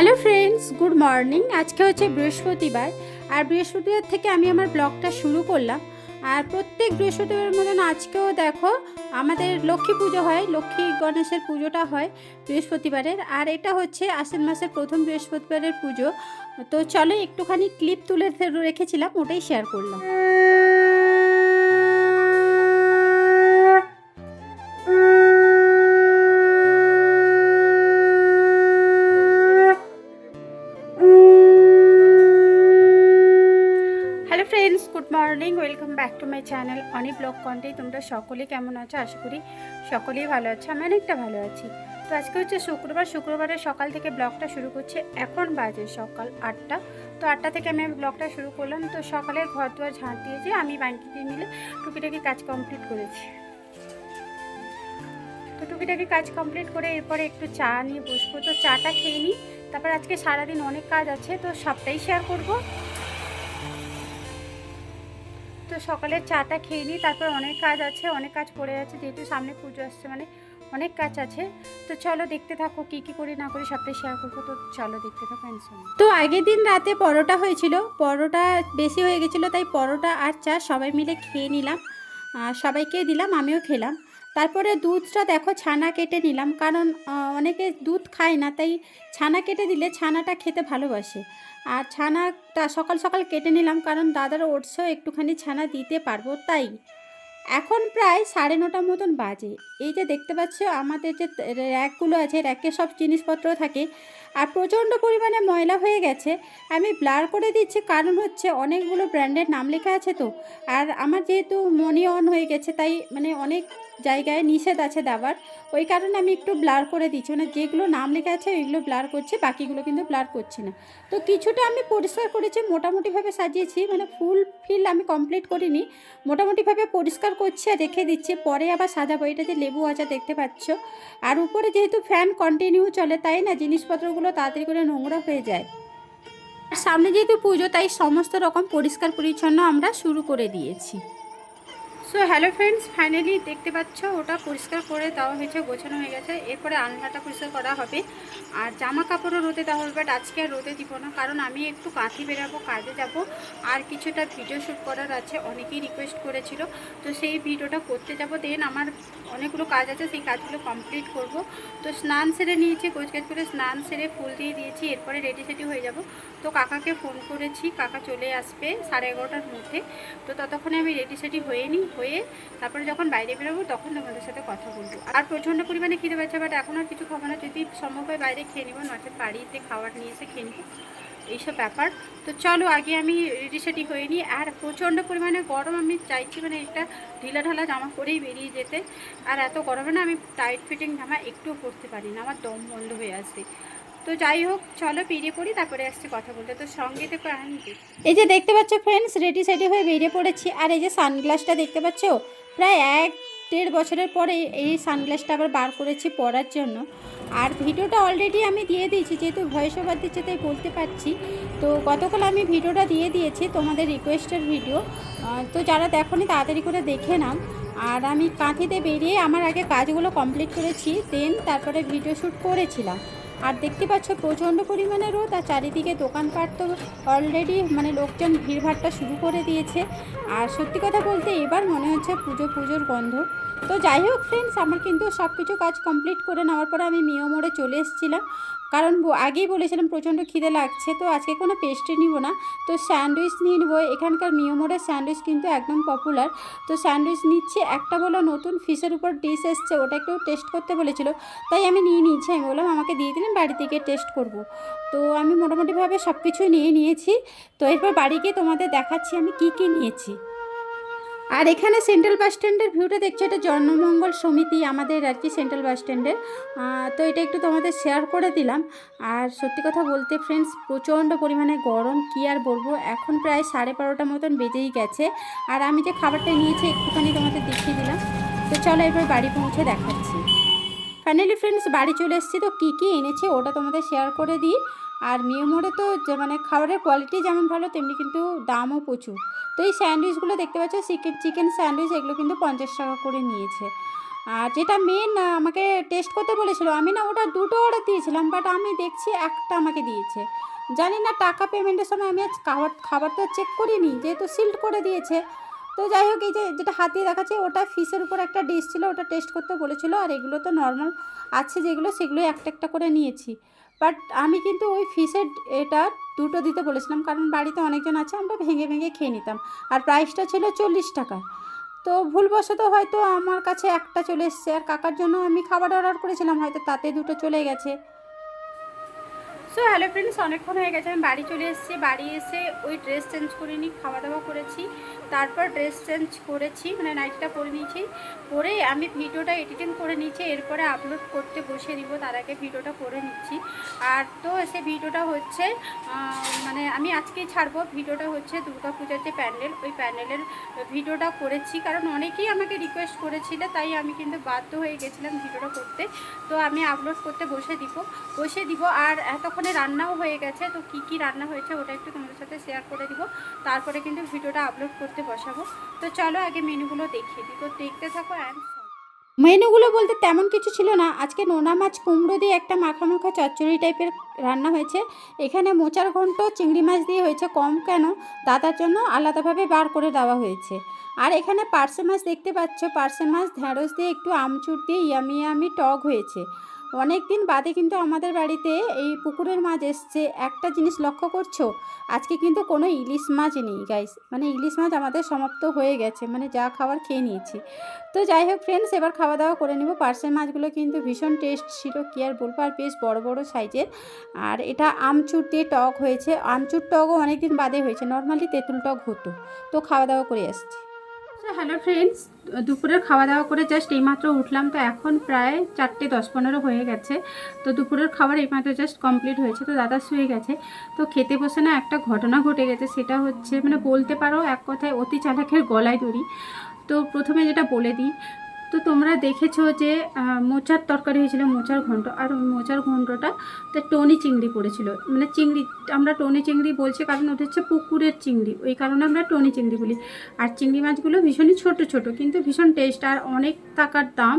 Hello friends, good morning. আজকে হচ্ছে বৃহস্পতিবার, আর বৃহস্পতিবার থেকে আমি আমার ব্লগটা শুরু করলাম। আর প্রত্যেক বৃহস্পতিবারের মতন আজকেও দেখো, আমাদের লক্ষ্মী পুজো হয়, লক্ষ্মী গণেশের পুজোটা হয় বৃহস্পতিবারের। আর এটা হচ্ছে আশ্বিন মাসের প্রথম বৃহস্পতিবারের পুজো। তো চলো একটুখানি ক্লিপ তুলে রেখেছিলাম, ওটাই শেয়ার করলাম। Friends good morning welcome back to my channel অনেক ব্লগ কন্টে তোমরা সকলে কেমন আছো? আশা করি সকলেই ভালো আছো। আমি অনেকটা ভালো আছি। তো আজকে হচ্ছে শুক্রবার। শুক্রবারের সকাল থেকে ব্লগটা শুরু করছে। এখন বাজে সকাল আটটা। তো আটটা থেকে আমি ব্লগটা শুরু করলাম। তো সকালে ঘর দুয়ার ঝাঁট দিয়েছি আমি বাঙ্কিতে মিলে টুকিটাকি কাজ কমপ্লিট করেছি। তো টুকিটাকি কাজ কমপ্লিট করে এরপরে একটু চা নিয়ে বসবো। তো চাটা খেয়ে নিই। তারপর আজকে সারাদিন অনেক কাজ আছে। তো সবটাই শেয়ার করব। তো সকালে চাটা খেয়ে নিই, তারপর অনেক কাজ আছে, অনেক কাজ পড়ে আছে, যেহেতু সামনে পুজো আসছে মানে অনেক কাজ আছে। তো চলো দেখতে থাকো কি কি করি না করি, সবটাই শেয়ার করব। তো চলো দেখতে থাকো তো আগের দিন রাতে পরোটা হয়েছিল, পরোটা বেশি হয়ে গেছিল, তাই পরোটা আর চা সবাই মিলে খেয়ে নিলাম। সবাইকে দিলাম, আমিও খেলাম। তারপরে দুধটা দেখো ছানা কেটে নিলাম, কারণ অনেকে দুধ খায় না, তাই ছানা কেটে দিলে ছানাটা খেতে ভালোবাসে। আর ছানাটা সকাল সকাল কেটে নিলাম, কারণ দাদার ওটসেও একটুখানি ছানা দিতে পারব তাই। এখন প্রায় সাড়ে নটার মতন বাজে। এই যে দেখতে পাচ্ছ, আমাদের যে র্যাকগুলো আছে, র্যাকে সব জিনিসপত্র থাকে, আর প্রচণ্ড পরিমাণে ময়লা হয়ে গেছে। আমি ব্লার করে দিচ্ছি, কারণ হচ্ছে অনেকগুলো ব্র্যান্ডের নাম লেখা আছে তো। আর আমার যেহেতু মনি অন হয়ে গেছে, তাই মানে অনেক জায়গায় নিষেধ আছে দেওয়ার। ওই কারণে আমি একটু ব্লার করে দিচ্ছি। মানে যেগুলো নাম লেখা আছে, ওইগুলো ব্লার করছি, বাকিগুলো কিন্তু ব্লার করছি না। তো কিছুটা আমি পরিষ্কার করেছি, মোটামুটিভাবে সাজিয়েছি। মানে ফুল ফিল আমি কমপ্লিট করিনি। মোটামুটিভাবে পরিষ্কার করছি আর রেখে দিচ্ছি। পরে আবার সাজাবো। এটা যে লেবু আচা দেখতে পাচ্ছ। আর উপরে যেহেতু ফ্যান কন্টিনিউ চলে, তাই না? জিনিসপত্রগুলো তাড়াতাড়ি করে নোংরা হয়ে যায়। সামনে যেহেতু পুজো, তাই সমস্ত রকম পরিষ্কার পরিচ্ছন্ন আমরা শুরু করে দিয়েছি। সো হ্যালো ফ্রেন্ডস ফাইনালি দেখতে পাচ্ছ, ওটা পরিষ্কার করে দেওয়া হয়েছে, গোছানো হয়ে গেছে। এরপরে আলনাটা পরিষ্কার করা হবে। আর জামা কাপড়ও রোদে দেওয়া হবে, বাট আজকে আর রোদে দিব না, কারণ আমি একটু কাঁথি বেরাবো, কাজে যাব। আর কিছুটা ভিডিও শ্যুট করার আছে, অনেকেই রিকোয়েস্ট করেছিল। তো সেই ভিডিওটা করতে যাব। দেন আমার অনেকগুলো কাজ আছে, সেই কাজগুলো কমপ্লিট করব। তো স্নান সেরে নিয়েছি গোছগাছ করে স্নান সেরে ফুল দিয়ে দিয়েছি, এরপরে রেডি সেডি হয়ে যাব। তো কাকাকে ফোন করেছি, কাকা চলে আসবে সাড়ে এগারোটার মধ্যে। তো ততক্ষণে আমি রেডি সেডি হয়ে নিই হয়ে তারপরে যখন বাইরে বেরোবো, তখন তোমাদের সাথে কথা বলব। আর প্রচণ্ড পরিমাণে খিদে পাচ্ছে বাট এখন আর কিছু খাব না। যদি সম্ভব হয় বাইরে খেয়ে নিবো নচেত বাড়িতে খাবার নিয়ে এসে খেয়ে নিবো। এইসব ব্যাপার। তো চলো, আগে আমি রেডি সেডি হয়ে নিই। আর প্রচণ্ড পরিমাণে গরম, আমি চাইছি মানে একটা ঢিলা ঢালা জামা পরেই বেরিয়ে যেতে। আর এত গরমে না আমি টাইট ফিটিং জামা একটুও পরতে পারি না। আমার দম বন্ধ হয়ে আসে তো যাই হোক, চলো বেরিয়ে পড়ি, তারপরে আসছে কথা বলতে। তো সঙ্গে দেখো আনতে এই যে দেখতে পাচ্ছ ফ্রেন্ডস রেডি সেডি হয়ে বেরিয়ে পড়েছি। আর এই যে সানগ্লাসটা দেখতে পাচ্ছ, প্রায় এক দেড় বছরের পরে এই সানগ্লাসটা আবার বার করেছি পরার জন্য। আর ভিডিওটা অলরেডি আমি দিয়ে দিয়েছি, যেহেতু ভয়েস ওভার দিচ্ছে, তাই বলতে পারছি। তো গতকাল আমি ভিডিওটা দিয়ে দিয়েছি তোমাদের রিকোয়েস্টের ভিডিও তো যারা দেখোনি, তাড়াতাড়ি করে দেখে নাও। আর আমি কাঁথিতে বেরিয়ে আমার আগে কাজগুলো কমপ্লিট করেছি দেন তারপরে ভিডিও শ্যুট করেছিলাম। আর দেখতে পাচ্ছ, প্রচণ্ড পরিমাণে রোদ আর চারিদিকে দোকানপাট তো অলরেডি মানে লোকজন ভিড়ভাড়টা শুরু করে দিয়েছে। আর সত্যি কথা বলতে এবার মনে হচ্ছে পুজো পুজোর গন্ধ। তো যাই হোক ফ্রেন্ডস আমার কিন্তু সব কিছু কাজ কমপ্লিট করে নেওয়ার পরে আমি মিও মোড়ে চলে এসেছিলাম। কারণ আগেই বলেছিলাম প্রচণ্ড খিদে লাগছে, তো আজকে কোনো পেস্ট্রি নিব না। তো স্যান্ডউইচ নিয়ে নেব। এখানকার মিও মোড়ের স্যান্ডউইচ কিন্তু একদম পপুলার তো স্যান্ডউইচ নিচ্ছি। একটা বলো নতুন ফিশের উপর ডিশ এসছে, ওটা একটু টেস্ট করতে বলেছিল। তাই আমি নিয়ে নিয়েছি। আমি বললাম, আমাকে দিয়ে দিলেন, বাড়ি থেকে টেস্ট করব। তো আমি মোটামুটিভাবে সব কিছুই নিয়ে নিয়েছি। তো এরপর বাড়ি গিয়ে তোমাদের দেখাচ্ছি আমি কি কি নিয়েছি। আর এখানে সেন্ট্রাল বাস স্ট্যান্ডের ভিউটা দেখছ? এটা জন্মমঙ্গল সমিতি, আমাদের আর কি সেন্ট্রাল বাস স্ট্যান্ডের। তো এটা একটু তোমাদের শেয়ার করে দিলাম। আর সত্যি কথা বলতে ফ্রেন্ডস প্রচণ্ড পরিমাণে গরম, কী আর বলব? এখন প্রায় সাড়ে বারোটার মতন বেজেই গেছে। আর আমি যে খাবারটা নিয়েছি, একটুখানি তোমাদের দেখিয়ে দিলাম। তো চলো এবার বাড়ি পৌঁছে দেখাচ্ছি। ফাইনালি ফ্রেন্ডস বাড়ি চলে এসেছি। তো কী কী এনেছে ওটা তোমাদের শেয়ার করে দিই। আর মিও মোড়ে তো মানে খাবারের কোয়ালিটি যেমন ভালো, তেমনি কিন্তু দামও প্রচুর। তো এই স্যান্ডউইচগুলো দেখতে পাচ্ছ, চিকেন চিকেন স্যান্ডউইচ এগুলো কিন্তু পঞ্চাশ টাকা করে নিয়েছে। আর যেটা মেন আমাকে টেস্ট করতে বলেছিল, আমি না ওটা দুটো অর্ডার দিয়েছিলাম বাট আমি দেখছি একটা আমাকে দিয়েছে। জানি না, টাকা পেমেন্টের সময় আমি আজ খাবার, খাবারটা চেক করিনি, যেহেতু সিল্ড করে দিয়েছে। তো যাই হোক, এই যে যেটা হাতে দেখাচ্ছে, ওটা ফিসের উপর একটা ডিশ ছিল, ওটা টেস্ট করতে বলেছিল, আর এগুলো তো নর্মাল আছে যেগুলো সেগুলো একটা একটা করে নিয়েছি। বাট আমি কিন্তু ওই ফিসের এটা দুটো দিতে বলেছিলাম, কারণ বাড়িতে অনেকজন আছে, আমরা ভেঙে ভেঙে খেয়ে নিতাম। আর প্রাইসটা ছিল চল্লিশ টাকা। তো ভুলবশত হয়তো আমার কাছে একটা চলে এসছে, আর কাকার জন্য আমি খাবার অর্ডার করেছিলাম, হয়তো তাতে দুটো চলে গেছে। সো হ্যালো ফ্রেন্ডস অনেকক্ষণ হয়ে গেছে, আমি বাড়ি চলে এসেছি। বাড়ি এসে ওই ড্রেস চেঞ্জ করে নিই খাওয়া দাওয়া করেছি। তারপর ড্রেস চেঞ্জ করেছি মানে নাইটটা পরে নিয়েছি। পরে আমি ভিডিওটা এডিটিং করে নিয়েছি, এরপরে আপলোড করতে বসে দিব, তার আগে ভিডিওটা করে নিচ্ছি। আর তো সে ভিডিওটা হচ্ছে মানে আমি আজকেই ছাড়বো, ভিডিওটা হচ্ছে দুর্গা পূজার যে প্যান্ডেল, ওই প্যান্ডেলের ভিডিওটা করেছি। কারণ অনেকেই আমাকে রিকোয়েস্ট করেছিল, তাই আমি কিন্তু বাধ্য হয়ে গেছিলাম ভিডিওটা করতে। তো আমি আপলোড করতে বসে দিব বসে দিব। আর এতক্ষণে রান্নাও হয়ে গেছে। তো কি কি রান্না হয়েছে ওটা একটু তোমাদের সাথে শেয়ার করে দিব। তারপরে কিন্তু ভিডিওটা আপলোড করতে বসাবো। তো চলো আগে মেনুগুলো দেখিয়ে দিই। তো দেখতে থাকো অ্যান্ড মেনুগুলো বলতে তেমন কিছু ছিল না। আজকে নোনা মাছ, কুমড়ো দিয়ে একটা মাখা মাখা চচ্চড়ি টাইপের রান্না হয়েছে। এখানে মোচার ঘন্ট, চিংড়ি মাছ দিয়ে হয়েছে কম কেন? দাদার জন্য আলাদাভাবে বার করে দেওয়া হয়েছে। আর এখানে পার্সে মাছ দেখতে পাচ্ছ। পার্সে মাছ, ঢ্যাঁড়স দিয়ে একটু আমচুর দিয়ে ইয়ামি ইয়ামি টক হয়েছে। অনেক দিন বাদে কিন্তু আমাদের বাড়িতে এই পুকুরের মাছ এসছে। একটা জিনিস লক্ষ্য করছ? আজকে কিন্তু কোনো ইলিশ মাছ নেই গাইস মানে ইলিশ মাছ আমাদের সমাপ্ত হয়ে গেছে মানে যা খাবার খেয়ে নিয়েছি। তো যাই হোক ফ্রেন্ডস এবার খাওয়া দাওয়া করে নিব। পার্সেল মাছগুলো কিন্তু ভীষণ টেস্ট ছিল, কি আর বলব, আর বেশ বড় বড় সাইজের। আর এটা আমচুর দিয়ে টক হয়েছে। আমচুর টকও অনেকদিন বাদে হয়েছে। নর্মালি তেঁতুল টক হতো। তো খাওয়া দাওয়া করে আসছি। হ্যালো ফ্রেন্ডস দুপুরের খাওয়া দাওয়া করে জাস্ট এইমাত্র উঠলাম। তো এখন প্রায় চারটে দশ পনেরো হয়ে গেছে। তো দুপুরের খাবার এইমাত্র জাস্ট কমপ্লিট হয়েছে। তো দাদা শুয়ে গেছে। তো খেতে বসে না একটা ঘটনা ঘটে গেছে। সেটা হচ্ছে মানে বলতে পারো, এক কথায় অতি চালাকের গলায় দড়ি। তো প্রথমে যেটা বলে দিই তো তোমরা দেখেছ যে মোচার তরকারি হয়েছিল মোচার ঘন্ট আর ওই মোচার ঘন্টটা তো টনি চিংড়ি পড়েছিল। মানে চিংড়ি, আমরা টনি চিংড়ি বলছি কারণ ওটা হচ্ছে পুকুরের চিংড়ি। ওই কারণে আমরা টনি চিংড়ি বলি। আর চিংড়ি মাছগুলো ভীষণই ছোট ছোট, কিন্তু ভীষণ টেস্ট আর অনেক টাকার দাম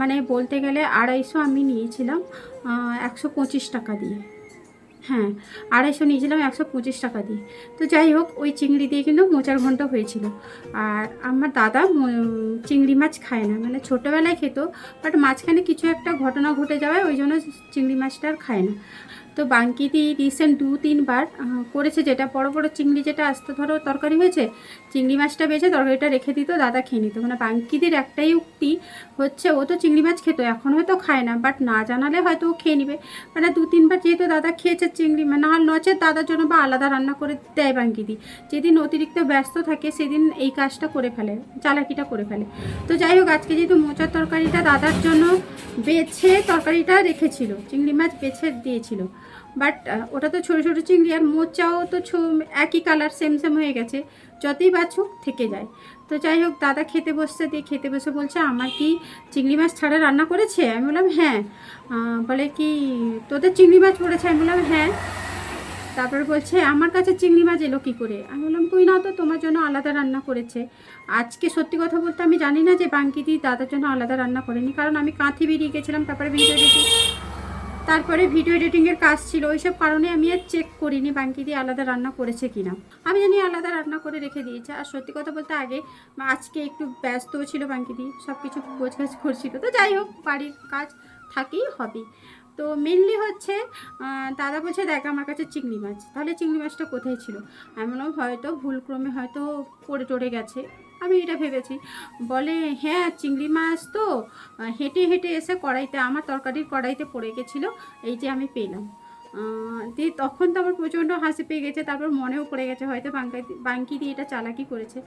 মানে বলতে গেলে আড়াইশো আমি নিয়েছিলাম একশো পঁচিশ টাকা দিয়ে। হ্যাঁ আড়াইশো নিয়েছিলাম, একশো পঁচিশ টাকা দিয়ে। তো যাই হোক, ওই চিংড়ি দিয়ে কিন্তু মোচার ঘন্ট হয়েছিল। আর আমার দাদা চিংড়ি মাছ খায় না। মানে ছোটোবেলায় খেত বাট মাঝখানে কিছু একটা ঘটনা ঘটে যাওয়ায় ওই জন্য চিংড়ি মাছটা আর খায় না। তো বাঙ্কিদি রিসেন্ট দু, তিনবার করেছে যেটা, বড় বড় চিংড়ি যেটা আসতে, ধরো, তরকারি হয়েছে, চিংড়ি মাছটা বেছে তরকারিটা রেখে দিত, দাদা খেয়ে নিত। মানে বাঙ্কিদির একটাই উক্তি হচ্ছে, ও তো চিংড়ি মাছ খেত, এখন হয়তো খায় না বাট না জানালে হয়তো ও খেয়ে নিবে। মানে দু, তিনবার যেহেতু দাদা খেয়েছে চিংড়ি মানে আর নচে দাদার জন্য বা আলাদা রান্না করে দেয় বাঙ্কিদি, যেদিন অতিরিক্ত ব্যস্ত থাকে, সেদিন এই কাজটা করে ফেলে, চালাকিটা করে ফেলে। তো যাই হোক, আজকে যেহেতু মোচার তরকারিটা দাদার জন্য বেছে তরকারিটা রেখেছিল, চিংড়ি মাছ বেছে দিয়েছিল বাট ওটা তো ছোটো ছোটো চিংড়ি আর মোচাও তো একই কালার সেম সেম হয়ে গেছে। যতই বাছুক, থেকে যায়। তো যাই হোক, দাদা খেতে বসছে, দিয়ে খেতে বসে বলছে, আমার কি চিংড়ি মাছ ছাড়া রান্না করেছে? আমি বললাম হ্যাঁ। বলে কি, তোদের চিংড়ি মাছ পড়েছে? আমি বললাম হ্যাঁ। তারপরে বলছে, আমার কাছে চিংড়ি মাছ এলো কী করে? আমি বললাম, কই না তো, তোমার জন্য আলাদা রান্না করেছে। আজকে সত্যি কথা বলতে আমি জানি না যে বাঙ্কিদি দাদার জন্য আলাদা রান্না করেনি, কারণ আমি কাঁথি বেরিয়ে গেছিলাম, তারপরে এডিটিং তারপরে ভিডিও এডিটিংয়ের কাজ ছিল, ওইসব কারণে আমি আর চেক করিনি বাঙ্কি দিয়ে আলাদা রান্না করেছে কিনা। আমি জানি আলাদা রান্না করে রেখে দিয়েছে, আর সত্যি কথা বলতে আগে আজকে একটু ব্যস্ত ছিল বাঙ্কি দিয়ে সব কিছু গোছগাছ করছিল। তো যাই হোক, বাড়ির কাজ থাকেই হবে। তো মেনলি হচ্ছে দাদা বলছে, দেখ, আমার কাছে চিংড়ি মাছ। তাহলে চিংড়ি মাছটা কোথায় ছিল? বললাম, হয়তো ভুলক্রমে হয়তো পড়ে টড়ে গেছে। আমি এটা ভেবেছি। বলে হ্যাঁ চিংড়ি মাছ তো। হেঁটে হেঁটে এসে কড়াইতে, আমার তরকারির কড়াইতে পড়ে গেছিল, এই যে আমি পেলাম। দিয়ে তখন তো আমার প্রচণ্ড হাসি পেয়ে গেছে, তারপর মনেও পড়ে গেছে হয়তো বাঙ্কি বাঙ্কি দিয়ে এটা চালাকি করেছে।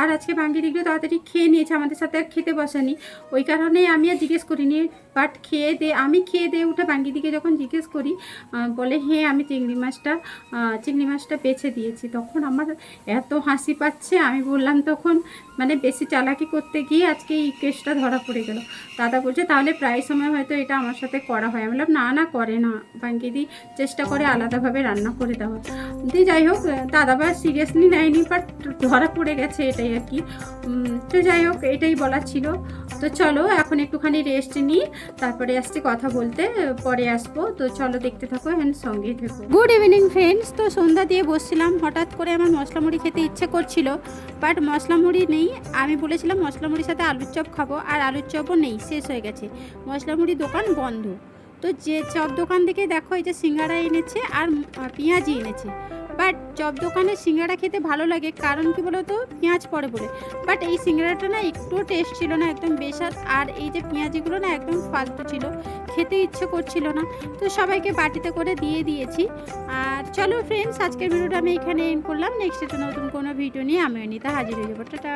আর আজকে বাঙ্কি দিগুলো তাড়াতাড়ি খেয়ে নিয়েছে, আমাদের সাথে আর খেতে বসেনি। ওই কারণেই আমি আর জিজ্ঞেস করিনি বাট খেয়ে দে আমি খেয়ে দিয়ে উঠে বাঙ্কি দিকে যখন জিজ্ঞেস করি বলে হ্যাঁ আমি চিংড়ি মাছটা চিংড়ি মাছটা বেছে দিয়েছি। তখন আমার এত হাসি পাচ্ছে, আমি বললাম তখন মানে বেশি চালাকি করতে গিয়ে আজকে এই কেসটা ধরা পড়ে গেল। দাদা বলছে, তাহলে প্রায় সময় হয়তো এটা আমার সাথে করা হয়। আমি বললাম, না না, করে না বাঙ্কিদি চেষ্টা করে আলাদাভাবে রান্না করে দেওয়া। দিয়ে যাই হোক দাদা বা সিরিয়াসলি নেয়নি বাট ধরা পড়ে গেছে এটাই আর কি। তো যাই হোক, এটাই বলার ছিল। তো চলো, এখন একটুখানি রেস্ট নিই, তারপরে আসছি কথা বলতে, পরে আসব। তো চলো, দেখতে থাকো অ্যান্ড সঙ্গেই থেকো। গুড ইভিনিং ফ্রেন্ডস তো সন্ধ্যা দিয়ে বসছিলাম, হঠাৎ করে আমার মশলা মুড়ি খেতে ইচ্ছে করছিল বাট মশলা মুড়ি নেই। আমি বলেছিলাম মশলা মুড়ির সাথে আলুর চপ খাব, আর আলুর চপও নেই, শেষ হয়ে গেছে। মশলা মুড়ি দোকান বন্ধ। তো যে চপ দোকান থেকে দেখো এই যে সিঙ্গারা এনেছে আর পেঁয়াজি এনেছে। বাট চপ দোকানে সিঙ্গারা খেতে ভালো লাগে, কারণ কি বলো তো পেঁয়াজ পড়ে বলে বাট এই সিঙ্গারাটা না একটুও টেস্ট ছিল না, একদম বেসাদ আর এই যে পেঁয়াজিগুলো না একদম ফালতু ছিল, খেতে ইচ্ছে করছিল না। তো সবাইকে বাটিতে করে দিয়ে দিয়েছি। আর চলো ফ্রেন্ডস আজকের ভিডিওটা আমি এখানে এন্ড করলাম। নেক্সট নতুন কোনো ভিডিও নিয়ে আমি অনিতা হাজির হয়ে যাব। টাটা!